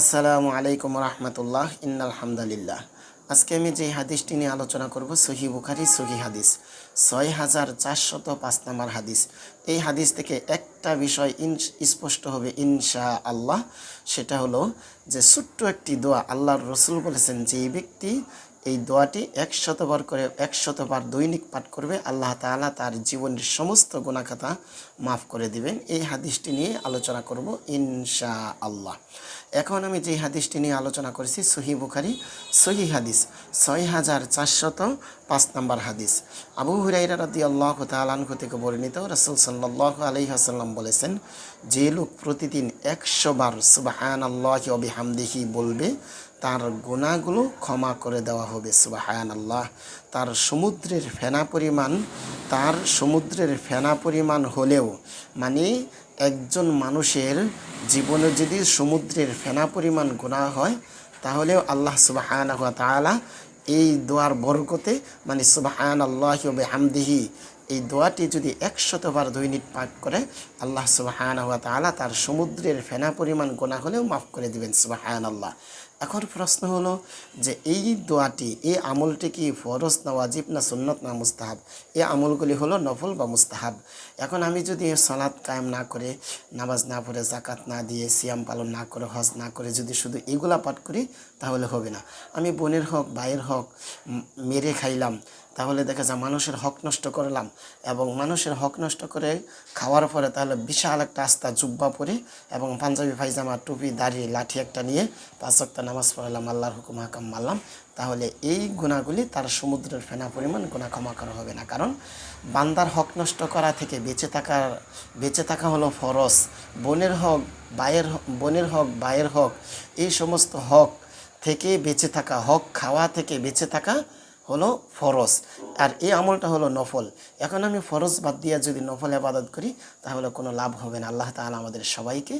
আসসালামু আলাইকুম রহমতুল্লাহ ইন্নালহামদুলিল্লাহ আজকে আমি যে হাদিসটি নিয়ে আলোচনা করব সহি বুখারি সহি হাদিস। ছয় হাজার চারশত পাঁচ নম্বর হাদিস। এই হাদিস থেকে একটা বিষয় ইন স্পষ্ট হবে ইনশা আল্লাহ সেটা হলো যে ছোট্ট একটি দোয়া আল্লাহর রসুল বলেছেন, যে এই ব্যক্তি এই দোয়াটি একশতবার করে, একশতবার দৈনিক পাঠ করবে, আল্লাহ তাআলা তার জীবনের সমস্ত গুণাখাতা মাফ করে দিবেন। এই হাদিসটি নিয়ে আলোচনা করব ইনশা আল্লাহ এখন আমি যে হাদিসটি নিয়ে আলোচনা করেছি, সহি বুখারি, সহি হাদিস ছয় হাজার চারশত পাঁচ নম্বর হাদিস। আবু হুরাইরা রাদি আল্লাহ তালানহু থেকে বর্ণিত, রসুল সাল্লাহ আলহি আসাল্লাম বলেছেন, যে লোক প্রতিদিন একশো বার সুবাহান আল্লাহ হামদিহি বলবে, তার গুণাগুলো ক্ষমা করে দেওয়া হবে সুবাহান আল্লাহ তার সমুদ্রের ফেনা পরিমাণ, তার সমুদ্রের ফেনা পরিমাণ হলেও মানে একজন মানুষের জীবনে যদি সমুদ্রের ফেনা পরিমাণ গুণা হয়, তাহলেও আল্লাহ সুবাহান তালা এই দোয়ার বরকতে মানে সুবাহান আল্লাহ হামদিহি এই দোয়াটি যদি একশতবার দৈনিক পাঠ করে, আল্লাহ সুবাহান তালা তার সমুদ্রের ফেনা পরিমাণ গোনা হলেও মাফ করে দিবেন সুবাহান আল্লাহ এখন প্রশ্ন হলো যে এই দোয়াটি, এই আমলটি কি ফরজ না ওয়াজিব না সুন্নত না মুস্তাহাব? এই আমলগুলি হলো নফল বা মুস্তাহাব। এখন আমি যদি সলাৎ কায়েম না করে, নামাজ না পড়ে জাকাত না দিয়ে, সিয়াম পালন না করে, হজ না করে যদি শুধু এগুলা পাঠ করি, তাহলে হবে না। আমি বোনের হক, ভাইয়ের হক মেরে খাইলাম, তাহলে দেখা যায় মানুষের হক নষ্ট করলাম এবং মানুষের হক নষ্ট করে খাওয়ার পরে তাহলে বিশাল একটা আস্তা জুব্বা পরে এবং পাঞ্জাবি পায়জামা টুপি, দাড়ি, লাঠি একটা নিয়ে পাঁচ নামাজ পড়ালাম, আল্লাহর হুকুম হাকাম মারলাম তাহলে এই গুণাগুলি তার সমুদ্রের ফেনা পরিমাণ গুণা ক্ষমা করা হবে না। কারণ বান্দার হক নষ্ট করা থেকে বেঁচে থাকার, বেঁচে থাকা হলো ফরস বোনের হক, বায়ের বোনের হক, বায়ের হক, এই সমস্ত হক থেকে বেঁচে থাকা, হক খাওয়া থেকে বেঁচে থাকা হলো ফরজ। আর এই আমলটা হলো নফল। এখন আমি ফরজ বাদ দিয়ে যদি নফল আবাদত করি, তাহলে কোনো লাভ হবে না। আল্লাহ তাআলা আমাদের সবাইকে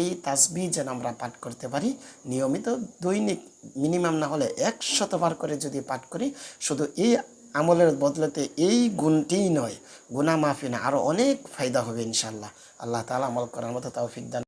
এই তাসবি যেন আমরা পাঠ করতে পারি। নিয়মিত দৈনিক মিনিমাম না হলে একশতবার করে যদি পাঠ করি, শুধু এই আমলের বদলেতে এই গুণটিই নয় গুণা মাফি না আরও অনেক ফায়দা হবে ইনশাল্লাহ আল্লাহ তাআলা আমল করার মতো তাও দান